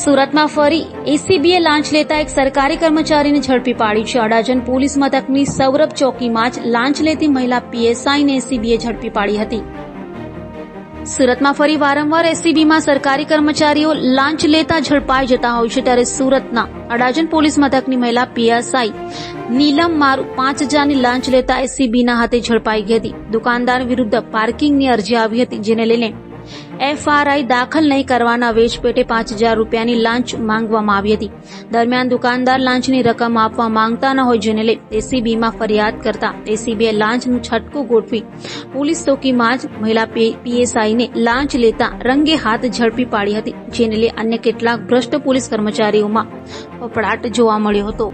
સુરતમાં ફરી એસીબીએ લાંચ લેતા એક સરકારી કર્મચારીને ઝડપી પાડી છે. અડાજણ પોલીસ મથકની સૌરભ ચોકીમાં જ લાંચ લેતી મહિલા પીએસઆઈને એસીબીએ ઝડપી પાડી હતી. સુરતમાં ફરી વારંવાર એસીબીમાં સરકારી કર્મચારીઓ લાંચ લેતા ઝડપાઈ જતા હોય છે ત્યારે સુરતના અડાજણ પોલીસ મથકની મહિલા પીએસઆઈ નીલમ મારુ પાંચ હજારની લાંચ લેતા એસીબીના હાથે ઝડપાઈ ગઈ હતી. દુકાનદાર વિરુદ્ધ પાર્કિંગની અરજી આવી હતી, જેને લઈને એફઆરઆઈ દાખલ નહીં કરવાના વેચપેટે પાંચ હજાર રૂપિયાની લાંચ માંગવામાં આવી હતી. દરમિયાન દુકાનદાર લાંચની રકમ આપવા માંગતા ન હોય જેને લઈ એસીબીમાં ફરિયાદ કરતા એસીબીએ લાંચનું છટકું ગોઠવી પોલીસ ચોકીમાં જ મહિલા પીએસઆઈને લાંચ લેતા રંગે હાથ ઝડપી પાડી હતી, જેને લઈ અન્ય કેટલાક ભ્રષ્ટ પોલીસ કર્મચારીઓમાં ફફડાટ જોવા મળ્યો હતો.